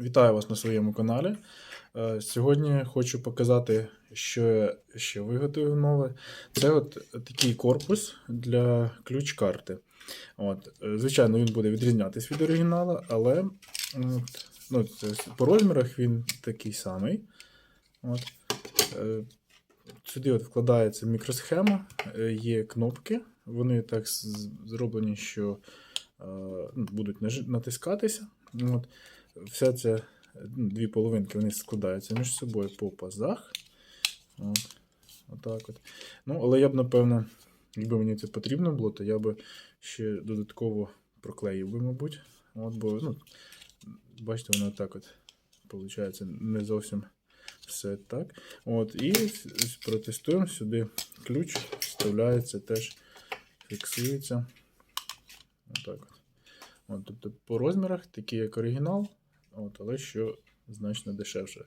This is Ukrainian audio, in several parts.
Вітаю вас на своєму каналі. Е, Сьогодні хочу показати, що я ще виготовив нове. Це от такий корпус для ключ-карти. От, е, звичайно, він буде відрізнятися від оригіналу, але от, ну, по розмірах він такий самий. От. Е, Сюди от вкладається мікросхема, є кнопки. Вони так зроблені, що будуть натискатися. От. Вся ця ну, дві половинки вони складаються між собою по пазах. От. Отак от. Ну, але я б, напевно, якби мені це потрібно було, то я би ще додатково проклеїв би, мабуть. От, бо, ну, бачите, воно так от, виходить, не зовсім все так. От, і протестуємо сюди ключ, вставляється теж, фіксується. Отак от. От, тобто по розмірах такий як оригінал, от, але що значно дешевше.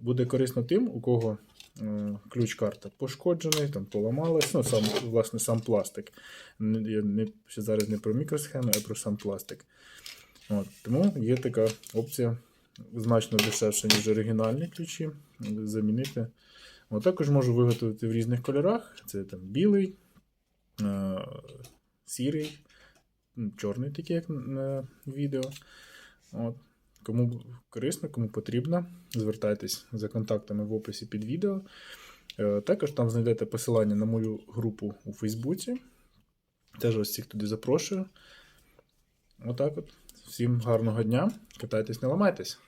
Буде корисно тим, у кого е, ключ-карта пошкоджений, там поламалась, ну, сам, власне, сам пластик. Я не, зараз не про мікросхеми, а про сам пластик. От, тому є така опція значно дешевше, ніж оригінальні ключі. Замінити. От, також можу виготовити в різних кольорах. Це там білий, е, сірий, чорний, такий, як на відео. От. Кому корисно, кому потрібно, звертайтесь за контактами в описі під відео. Е, Також там знайдете посилання на мою групу у Фейсбуці. Теж вас всіх туди запрошую. Отак от. Всім гарного дня. Катайтесь, не ламайтесь.